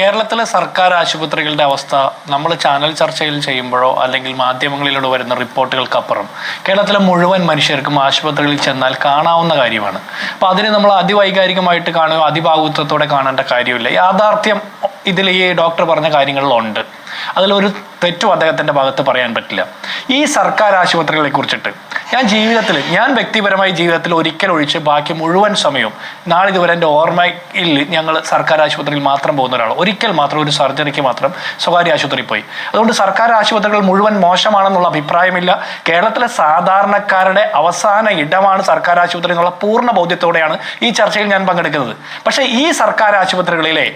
കേരളത്തിലെ സർക്കാർ ആശുപത്രികളുടെ അവസ്ഥ നമ്മൾ ചാനൽ ചർച്ചയിൽ ചെയ്യുമ്പോഴോ അല്ലെങ്കിൽ മാധ്യമങ്ങളിലൂടെ വരുന്ന റിപ്പോർട്ടുകൾക്കപ്പുറം കേരളത്തിലെ മുഴുവൻ മനുഷ്യർക്കും ആശുപത്രികളിൽ ചെന്നാൽ കാണാവുന്ന കാര്യമാണ്. അപ്പോൾ അതിന് നമ്മൾ അതിവൈകാരികമായിട്ട് കാണുക അതിഭാവുത്വത്തോടെ കാണേണ്ട കാര്യമില്ല. യാഥാർത്ഥ്യം ഇതിൽ ഈ ഡോക്ടർ പറഞ്ഞ കാര്യങ്ങളിലുണ്ട്. അതിലൊരു തെറ്റും അദ്ദേഹത്തിന്റെ ഭാഗത്ത് പറയാൻ പറ്റില്ല. ഈ സർക്കാർ ആശുപത്രികളെ കുറിച്ചിട്ട് ഞാൻ ജീവിതത്തിൽ ഞാൻ വ്യക്തിപരമായി ജീവിതത്തിൽ ഒരിക്കൽ ഒഴിച്ച് ബാക്കി മുഴുവൻ സമയവും നാളിതുവരെ എന്റെ ഓർമ്മയിൽ ഞങ്ങൾ സർക്കാർ ആശുപത്രിയിൽ മാത്രം പോകുന്ന ഒരാൾ ഒരിക്കൽ മാത്രം ഒരു സർജറിക്ക് മാത്രം സ്വകാര്യ ആശുപത്രിയിൽ പോയി. അതുകൊണ്ട് സർക്കാർ ആശുപത്രികൾ മുഴുവൻ മോശമാണെന്നുള്ള അഭിപ്രായമില്ല. കേരളത്തിലെ സാധാരണക്കാരുടെ അവസാന ഇടമാണ് സർക്കാർ ആശുപത്രി എന്നുള്ള പൂർണ ബോധ്യത്തോടെയാണ് ഈ ചർച്ചയിൽ ഞാൻ പങ്കെടുക്കുന്നത്. പക്ഷേ ഈ സർക്കാർ ആശുപത്രികളിലെ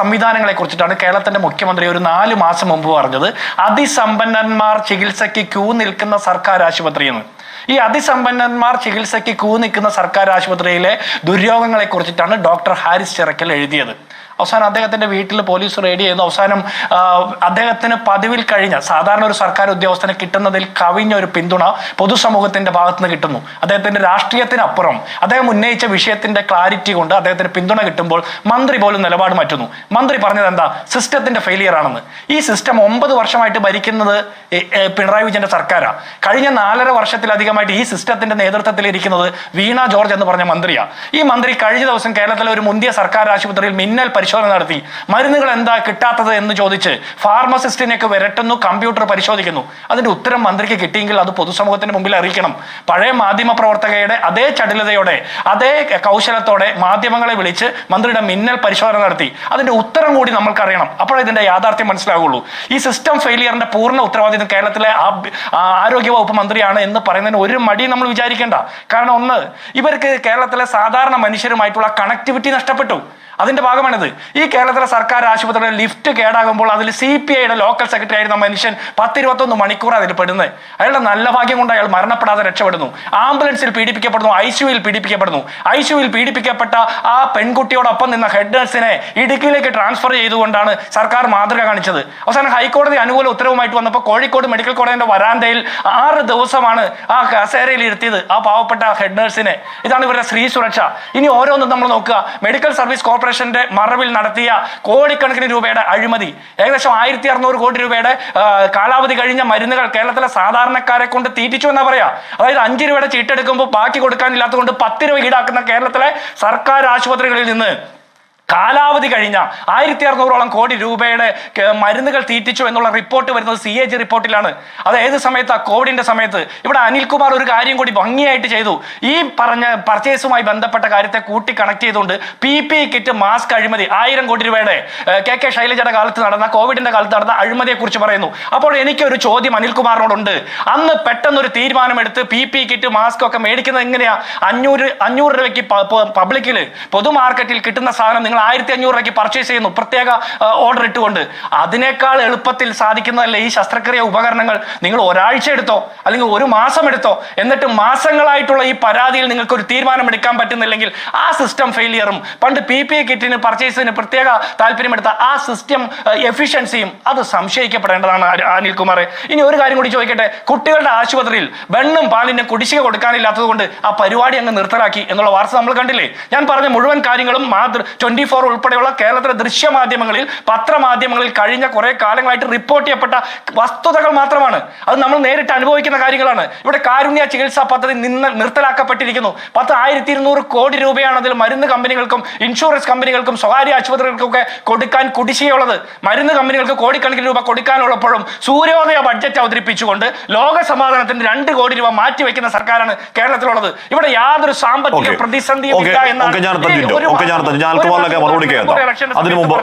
സംവിധാനങ്ങളെ കുറിച്ചിട്ടാണ് കേരളത്തിന്റെ മുഖ്യമന്ത്രി ഒരു നാല് മാസം മുമ്പ് പറഞ്ഞത് അതിസമ്പന്നന്മാർ ചികിത്സയ്ക്ക് ക്യൂ നിൽക്കുന്ന സർക്കാർ ആശുപത്രി എന്ന് ഈ അതിസമ്പന്നന്മാർ ചികിത്സയ്ക്ക് കൂനിക്കുന്ന സർക്കാർ ആശുപത്രിയിലെ ദുര്യോഗങ്ങളെ കുറിച്ചിട്ടാണ് ഡോക്ടർ ഹാരിസ് ചിറക്കൽ എഴുതിയത്. അവസാനം അദ്ദേഹത്തിന്റെ വീട്ടിൽ പോലീസ് റെയ്ഡ് ചെയ്യുന്നു അവസാനം അദ്ദേഹത്തിന് പതിവിൽ കഴിഞ്ഞ സാധാരണ ഒരു സർക്കാർ ഉദ്യോഗസ്ഥന് കിട്ടുന്നതിൽ കവിഞ്ഞ ഒരു പിന്തുണ പൊതുസമൂഹത്തിന്റെ ഭാഗത്ത് നിന്ന് കിട്ടുന്നു. അദ്ദേഹത്തിന്റെ രാഷ്ട്രീയത്തിനപ്പുറം അദ്ദേഹം ഉന്നയിച്ച വിഷയത്തിന്റെ ക്ലാരിറ്റി കൊണ്ട് അദ്ദേഹത്തിന് പിന്തുണ കിട്ടുമ്പോൾ മന്ത്രി പോലും നിലപാട് മാറ്റുന്നു. മന്ത്രി പറഞ്ഞത് എന്താ? സിസ്റ്റത്തിന്റെ ഫെയിലിയർ ആണെന്ന്. ഈ സിസ്റ്റം ഒമ്പത് വർഷമായിട്ട് ഭരിക്കുന്നത് പിണറായി വിജയന്റെ സർക്കാരാണ് കഴിഞ്ഞ നാലര വർഷത്തിലധികമായിട്ട് ഈ സിസ്റ്റത്തിന്റെ നേതൃത്വത്തിൽ ഇരിക്കുന്നത് വീണ ജോർജ് എന്ന് പറഞ്ഞ മന്ത്രിയാണ് ഈ മന്ത്രി കഴിഞ്ഞ ദിവസം കേരളത്തിലെ ഒരു മുന്തിയ സർക്കാർ ആശുപത്രിയിൽ മിന്നൽ പരിശോധന നടത്തി. മരുന്നുകൾ എന്താ കിട്ടാത്തത് എന്ന് ചോദിച്ച് ഫാർമസിസ്റ്റിനെയൊക്കെ വിരട്ടുന്നു കമ്പ്യൂട്ടർ പരിശോധിക്കുന്നു. അതിന്റെ ഉത്തരം മന്ത്രിക്ക് കിട്ടിയെങ്കിൽ അത് പൊതുസമൂഹത്തിന് മുമ്പിൽ അറിയിക്കണം. പഴയ മാധ്യമ പ്രവർത്തകയുടെ അതേ ചടുലതയോടെ അതേ കൗശലത്തോടെ മാധ്യമങ്ങളെ വിളിച്ച് മന്ത്രിയുടെ മിന്നൽ പരിശോധന നടത്തി. അതിന്റെ ഉത്തരം കൂടി നമ്മൾക്കറിയണം. അപ്പോഴേ ഇതിന്റെ യാഥാർത്ഥ്യം മനസ്സിലാകുള്ളൂ ഈ സിസ്റ്റം ഫെയിലിയറിന്റെ പൂർണ ഉത്തരവാദിത്വം കേരളത്തിലെ ആരോഗ്യവകുപ്പ് ആരോഗ്യ വകുപ്പ് മന്ത്രിയാണ് എന്ന് പറയുന്നതിന് ഒരു മടി നമ്മൾ വിചാരിക്കേണ്ട. കാരണം ഒന്ന് ഇവർക്ക് കേരളത്തിലെ സാധാരണ മനുഷ്യരുമായിട്ടുള്ള കണക്ടിവിറ്റി നഷ്ടപ്പെട്ടു. അതിന്റെ ഭാഗമാണിത്. ഈ കേരളത്തിലെ സർക്കാർ ആശുപത്രിയുടെ ലിഫ്റ്റ് കേടാകുമ്പോൾ അതിൽ സി പി ഐയുടെ ലോക്കൽ സെക്രട്ടറി ആയിരുന്ന മനുഷ്യൻ പത്തിരുപത്തൊന്ന് മണിക്കൂർ അതിൽ പെടുന്നത് അയാളുടെ നല്ല ഭാഗ്യം കൊണ്ട് അയാൾ മരണപ്പെടാതെ രക്ഷപ്പെടുന്നു. ആംബുലൻസിൽ പീഡിപ്പിക്കപ്പെടുന്നു ഐ സിയുയിൽ പീഡിപ്പിക്കപ്പെടുന്നു. ഐ സിയുയിൽ പീഡിപ്പിക്കപ്പെട്ട ആ പെൺകുട്ടിയോടൊപ്പം നിന്ന ഹെഡ് നഴ്സിനെ ഇടുക്കിയിലേക്ക് ട്രാൻസ്ഫർ ചെയ്തുകൊണ്ടാണ് സർക്കാർ മാതൃക കാണിച്ചത്. അവസാനം ഹൈക്കോടതി അനുകൂല ഉത്തരവുമായിട്ട് വന്നപ്പോൾ കോഴിക്കോട് മെഡിക്കൽ കോളേജിന്റെ വരാന്തയിൽ ആറ് ദിവസമാണ് ആ കസേരയിൽ ഇരുത്തിയത് ആ പാവപ്പെട്ട ഹെഡ് നഴ്സിനെ. ഇതാണ് ഇവരുടെ സ്ത്രീ സുരക്ഷ. ഇനി ഓരോന്നും നമ്മൾ നോക്കുക. മെഡിക്കൽ സർവീസ് കോർപ്പറേഷന്റെ മറവിൽ നടത്തിയ കോടിക്കണക്കിന് രൂപയുടെ അഴിമതി ഏകദേശം ആയിരത്തി അറുന്നൂറ് കോടി രൂപയുടെ കാലാവധി കഴിഞ്ഞ മരുന്നുകൾ കേരളത്തിലെ സാധാരണക്കാരെ കൊണ്ട് തീറ്റിച്ചു എന്നാ പറയാ. അതായത് അഞ്ച് രൂപയുടെ ചീട്ടെടുക്കുമ്പോൾ ബാക്കി കൊടുക്കാനില്ലാത്തത് കൊണ്ട് പത്ത് രൂപ ഈടാക്കുന്ന കേരളത്തിലെ സർക്കാർ ആശുപത്രികളിൽ നിന്ന് കാലാവധി കഴിഞ്ഞ ആയിരത്തി അറുന്നൂറോളം കോടി രൂപയുടെ മരുന്നുകൾ തീറ്റിച്ചു എന്നുള്ള റിപ്പോർട്ട് വരുന്നത് സി എ ജി റിപ്പോർട്ടിലാണ്. അത് ഏത് സമയത്താണ് കോവിഡിന്റെ സമയത്ത്. ഇവിടെ അനിൽകുമാർ ഒരു കാര്യം കൂടി ഭംഗിയായിട്ട് ചെയ്തു. ഈ പറഞ്ഞ പർച്ചേസുമായി ബന്ധപ്പെട്ട കാര്യത്തെ കൂട്ടി കണക്ട് ചെയ്തുകൊണ്ട് പി പി കിറ്റ് മാസ്ക് അഴിമതി ആയിരം കോടി രൂപയുടെ കെ കെ ശൈലജയുടെ കാലത്ത് നടന്ന കോവിഡിന്റെ കാലത്ത് നടന്ന അഴിമതിയെ കുറിച്ച് പറയുന്നു. അപ്പോൾ എനിക്കൊരു ചോദ്യം അനിൽകുമാറിനോടുണ്ട്. അന്ന് പെട്ടെന്നൊരു തീരുമാനമെടുത്ത് പി പി കിറ്റ് മാസ്ക് ഒക്കെ മേടിക്കുന്നത് എങ്ങനെയാ? അഞ്ഞൂറ് അഞ്ഞൂറ് രൂപയ്ക്ക് പബ്ലിക്കിൽ പൊതു മാർക്കറ്റിൽ കിട്ടുന്ന സാധനം നിങ്ങൾ ആയിരത്തി അഞ്ഞൂറ് രൂപയ്ക്ക് പർച്ചേസ് ചെയ്യുന്നു. പ്രത്യേക ഓർഡർ ഇട്ടുകൊണ്ട്. അതിനേക്കാൾ എളുപ്പത്തിൽ സാധിക്കുന്നതല്ല ഈ ശസ്ത്രക്രിയ ഉപകരണങ്ങൾ? നിങ്ങൾ ഒരാഴ്ച എടുത്തോ അല്ലെങ്കിൽ ഒരു മാസം എടുത്തോ എന്നിട്ട് മാസങ്ങളായിട്ടുള്ള ഈ പരാതിയിൽ നിങ്ങൾക്ക് ഒരു തീരുമാനം എടുക്കാൻ പറ്റുന്നില്ലെങ്കിൽ ആ സിസ്റ്റം ഫെയിലിയറും പണ്ട് പി പി എ കിറ്റിന് പർച്ചേസിന് പ്രത്യേക താല്പര്യമെടുത്ത ആ സിസ്റ്റം എഫിഷ്യൻസിയും അത് സംശയിക്കപ്പെടേണ്ടതാണ് അനി- അനിൽകുമാറെ. ഇനി ഒരു കാര്യം കൂടി ചോദിക്കട്ടെ. കുട്ടികളുടെ ആശുപത്രിയിൽ വെണ്ണും പാലിനും കുടിശ്ശിക കൊടുക്കാനില്ലാത്തത് കൊണ്ട് ആ പരിപാടി അങ്ങ് നിർത്തലാക്കി എന്നുള്ള വാർത്ത നമ്മൾ കണ്ടില്ലേ? ഞാൻ പറഞ്ഞ മുഴുവൻ കാര്യങ്ങളും മാതൃ ട്വന്റി ഫോർ ഉൾപ്പെടെയുള്ള കേരളത്തിലെ ദൃശ്യമാധ്യമങ്ങളിൽ പത്രമാധ്യമങ്ങളിൽ കഴിഞ്ഞ കുറേ കാലങ്ങളായിട്ട് റിപ്പോർട്ട് ചെയ്യപ്പെട്ട വസ്തുതകൾ മാത്രമാണ്. അത് നമ്മൾ നേരിട്ട് അനുഭവിക്കുന്ന കാര്യങ്ങളാണ്. ഇവിടെ കാരുണ്യ ചികിത്സാ പദ്ധതി നിന്ന് നിർത്തലാക്കപ്പെട്ടിരിക്കുന്നു. പത്ത് ആയിരത്തി ഇരുന്നൂറ് കോടി രൂപയാണ് അതിൽ മരുന്ന് കമ്പനികൾക്കും ഇൻഷുറൻസ് കമ്പനികൾക്കും സ്വകാര്യ ആശുപത്രികൾക്കൊക്കെ കൊടുക്കാൻ കുടിശ്ശികയുള്ളത്. മരുന്ന് കമ്പനികൾക്ക് കോടിക്കണക്കിന് രൂപ കൊടുക്കാനുള്ളപ്പോഴും സൂര്യോദയ ബഡ്ജറ്റ് അവതരിപ്പിച്ചുകൊണ്ട് ലോക സമാധാനത്തിന് രണ്ട് കോടി രൂപ മാറ്റിവെക്കുന്ന സർക്കാരാണ് കേരളത്തിലുള്ളത്. ഇവിടെ യാതൊരു സാമ്പത്തിക പ്രതിസന്ധി പ്രതിസന്ധിയും ഞാൻ ഞാൻ എന്നാണ് ഞാൻ മറുപടി കേട്ടോ അതിനു മുമ്പ്.